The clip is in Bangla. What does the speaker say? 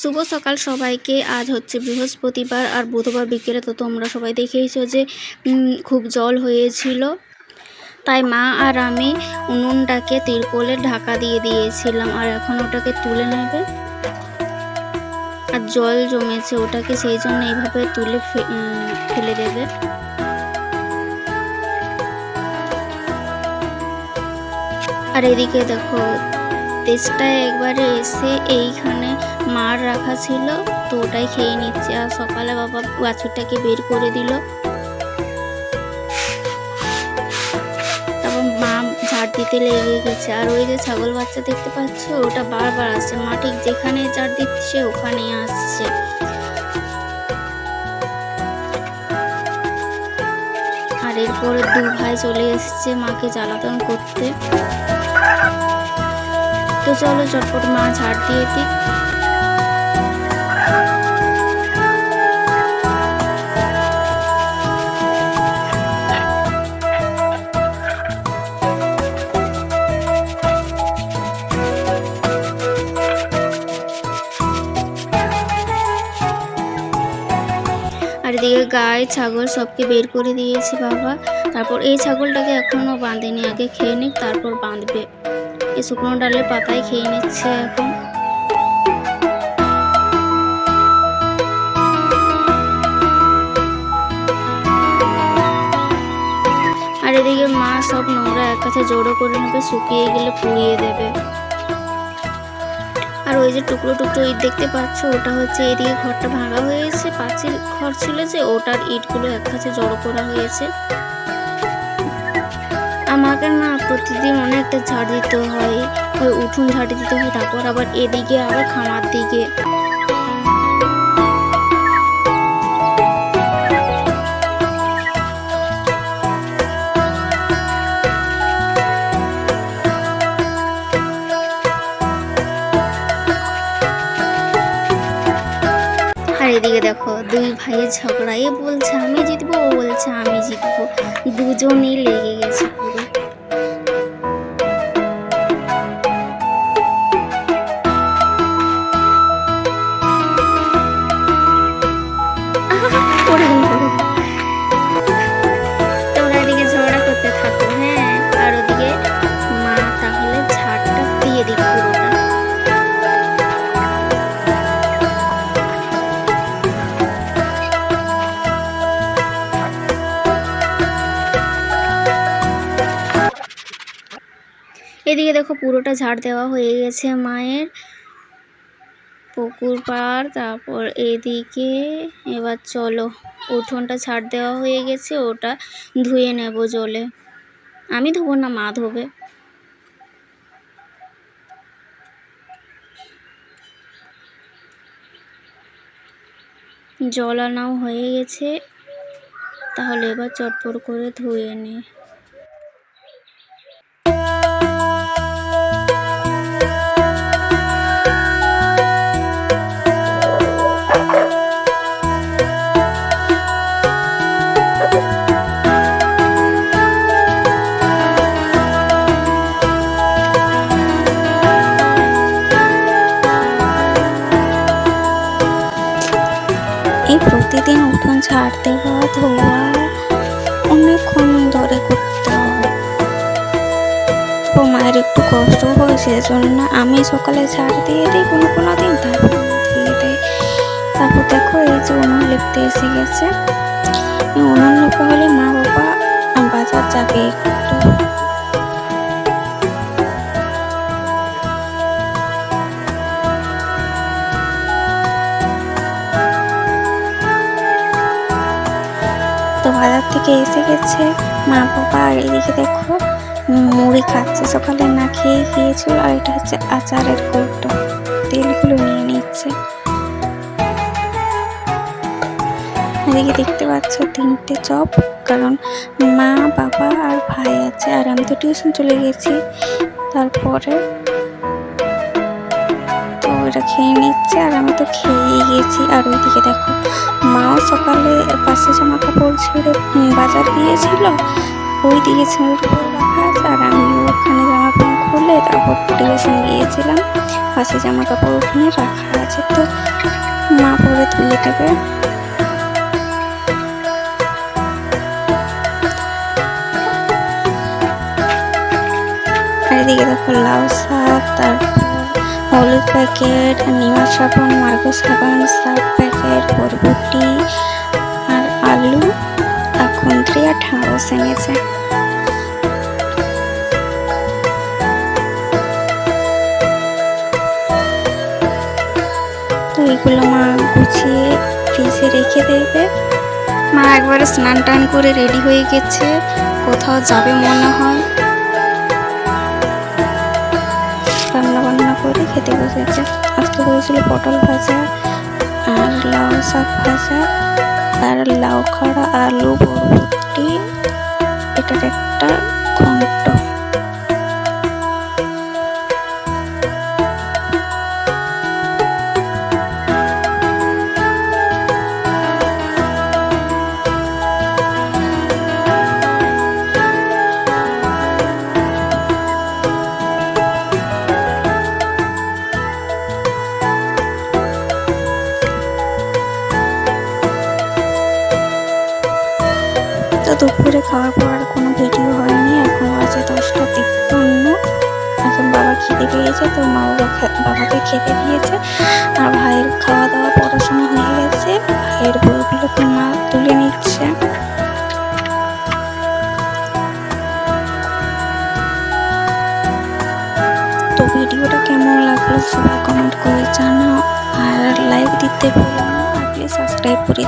শুভ সকাল সবাইকে। আজ হচ্ছে বৃহস্পতিবার আর বুধবার বিকেলে তো তোমরা সবাই দেখেইছো যে খুব জল হয়েছিল। তাই মা আর আমি উনুনটাকে তিরপলের ঢাকা দিয়ে দিয়েছিলাম আর এখন ওটাকে তুলে নেবে। আর জল জমেছে ওটাকে সেই জন্য এইভাবে তুলে ফেলে দেবে। আর এদিকে দেখো, তেজটায় একবারে এসে এইখানে মার রাখা ছিল, তো ওটাই খেয়ে নিচ্ছে। আর সকালে বাবা বাছুরটাকে বের করে দিল। তারপর মা ঝাড় দিতে লেগে গেছে। আর ওই যে ছাগল বাচ্চা দেখতে পাচ্ছ, ওটা বারবার আসছে। মা ঠিক যেখানে ঝাড় দিচ্ছে ওখানেই আসছে। আর এরপরে দু ভাই চলে এসছে মাকে জ্বালাতন করতে। তো চলো চটপট মা ঝাড় দিয়ে দিক। এদিকে গায়ে ছাগল সবকে বের করে দিয়েছে বাবা। তারপর এই ছাগলটাকে এখনও বাঁধেনি, আগে খেয়ে নিক, তারপর বাঁধবে। এই শুকনো ডালের পাতায় খেয়ে নিচ্ছে এখন। আর এদিকে মা সব নোংরা এক কাছে জড়ো করে নেবে, শুকিয়ে গেলে পুড়িয়ে দেবে। ওই যে টুকরো টুকরো ইট দেখতে পাচ্ছ, ওটা হচ্ছে এদিকে ঘরটা ভাঙা হয়েছে, পাঁচিল ঘর ছিল যে ওটার ইটগুলো এক কাছে জড়ো করা হয়েছে। আমাকে না প্রতিদিন অনেকটা ঝাড় দিতে হয়, ওই উঠুন ঝাড় দিতে হয়, তারপর আবার এদিকে আবার খামার দিকে। দুই ভাইয়ের ঝগড়া এ বলছে আমি জিতবো ও বলছে আমি জিতবো। দুজনেই লেগে গেছে। এদিকে দেখো পুরোটা ঝাড় দেওয়া হয়ে গেছে মায়ের। পুকুর পাড়, তারপর এদিকে এবার চলো। উঠোনটা ছাড় দেওয়া হয়ে গেছে, ওটা ধুয়ে নেব জলে। আমি ধোবো না, মা ধোবে। জল আনাও হয়ে গেছে, তাহলে এবার চটপট করে ধুয়ে নি। ঝাড় দেওয়া ধোয়া অনেকক্ষণ ধরে করতে হবে তো মায়ের একটু কষ্ট হয়, সেজন্য আমি সকালে ছাড় দিয়ে দিই, কোনো কোনো দিন তারপর তারপর দেখো এই যে উনুন লিখতে এসে গেছে। উনুন লিখতে হলে মা বাবা বাজার যাবে একটু। বাজার থেকে এসে গেছে। মা, বাবা, আর এদিকে দেখো, মুড়ি খাচ্ছে। সকালে না খেয়ে গিয়েছিল, আর এটা হচ্ছে আচারের কৌটো। তেলগুলো নিয়ে নিচ্ছে। এদিকে দেখতে পাচ্ছ তিনটে চপ, কারণ মা, বাবা আর ভাই আছে। আর আমি তো টিউশন চলে গেছি। তারপরে ওরা খেয়ে নিচ্ছে আর আমি তো খেয়েই গেছি। আর ওইদিকে দেখো মাও সকালে পাশে জামা কাপড় ছেড়ে বাজার গিয়েছিল। ওই দিকে ছেড়ে রাখা আর আমি ওখানে জামা প্যান্ট খুলে তারপর টিউশন গিয়েছিলাম। পাশে জামা কাপড় ওখানে রাখা আছে তো। মা দেবে আর এদিকে দেখো লাউ শাক, তারপর হলুদ প্যাকেট, নিমা সাবান, মার্গো সাবান, সার্ফ প্যাকেট, বরবটি আর আলু, আর খুন্ত্রি আর তো এগুলো মা গুছিয়ে ফ্রিজে রেখে দেবে। মা একবারে স্নান টান করে রেডি হয়ে গেছে। কোথাও যাবে মনে হয়। করে খেতে বসেছে। আজকে হয়েছিল পটল ভাজা আর লাউ শাক ভাজা আর লাউ খাড়া, আলু, বরবটি, এটার একটা ঘন্ট। খেতে পেয়েছে, তো মা বাবা বাবাকে খেতে দিয়েছে। আর ভাইয়ের খাওয়া দাওয়া পড়াশোনা হয়ে গেছে। ভাইয়ের বইগুলোকে মা তুলে নিচ্ছে। তো ভিডিওটা কেমন লাগল সবাই কমেন্ট করে জানাও। আর লাইক দিতে ভুলো না, আর প্লিজ সাবস্ক্রাইব করে।